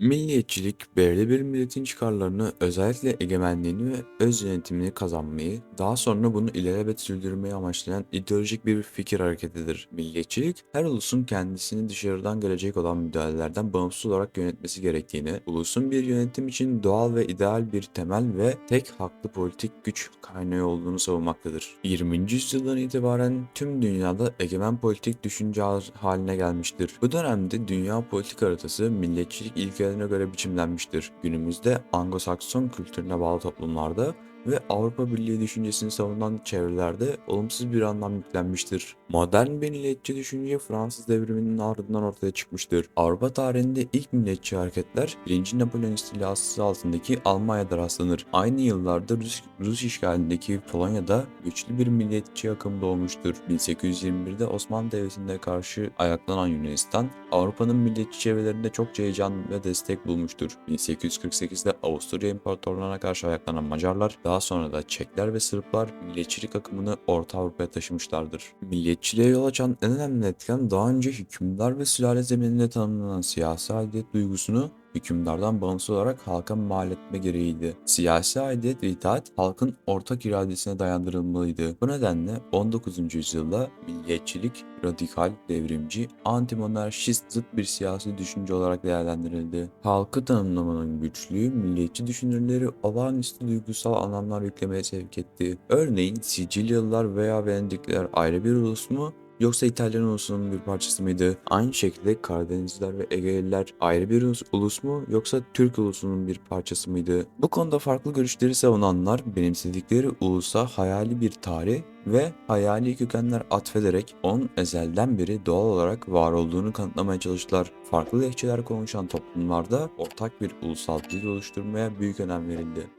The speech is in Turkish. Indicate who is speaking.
Speaker 1: Milliyetçilik, belirli bir milletin çıkarlarını, özellikle egemenliğini ve öz yönetimini kazanmayı, daha sonra bunu ilelebet sürdürmeyi amaçlayan ideolojik bir fikir hareketidir. Milliyetçilik, her ulusun kendisini dışarıdan gelecek olan müdahalelerden bağımsız olarak yönetmesi gerektiğini, ulusun bir yönetim için doğal ve ideal bir temel ve tek haklı politik güç kaynağı olduğunu savunmaktadır. 20. yüzyıldan itibaren tüm dünyada egemen politik düşünce haline gelmiştir. Bu dönemde dünya politik haritası milliyetçilik ilkelerine göre biçimlenmiştir. Günümüzde Anglo-Sakson kültürüne bağlı toplumlarda ve Avrupa Birliği düşüncesini savunan çevrelerde olumsuz bir anlam yüklenmiştir. Modern milliyetçi düşünce Fransız devriminin ardından ortaya çıkmıştır. Avrupa tarihinde ilk milliyetçi hareketler 1. Napolyon istilası altındaki Almanya'da rastlanır. Aynı yıllarda Rus, Rus işgalindeki Polonya'da güçlü bir milliyetçi akım doğmuştur. 1821'de Osmanlı Devleti'ne karşı ayaklanan Yunanistan, Avrupa'nın milliyetçi çevrelerinde çok heyecan ve destek bulmuştur. 1848'de Avusturya İmparatorluğu'na karşı ayaklanan Macarlar, daha sonra da Çekler ve Sırplar milliyetçilik akımını Orta Avrupa'ya taşımışlardır. Milliyetçiliğe yol açan en önemli etken daha önce hükümdar ve sülale zemininde tanımlanan siyasi aidiyet duygusunu hükümdardan bağımsız olarak halka mal etme gereğiydi. Siyasi aidiyet ve itaat halkın ortak iradesine dayandırılmalıydı. Bu nedenle 19. yüzyılda milliyetçilik radikal, devrimci, antimonarşist zıt bir siyasi düşünce olarak değerlendirildi. Halkı tanımlamanın güçlüğü milliyetçi düşünürleri olağanüstü duygusal anlamlar yüklemeye sevk etti. Örneğin Sicilyalılar veya Venedikliler ayrı bir ulus mu yoksa İtalyan ulusunun bir parçası mıydı? Aynı şekilde Karadenizliler ve Egeliler ayrı bir ulus mu yoksa Türk ulusunun bir parçası mıydı? Bu konuda farklı görüşleri savunanlar benimsedikleri ulusa hayali bir tarih ve hayali kökenler atfederek onun ezelden beri doğal olarak var olduğunu kanıtlamaya çalıştılar. Farklı lehçeler konuşan toplumlarda ortak bir ulusal dil oluşturmaya büyük önem verildi.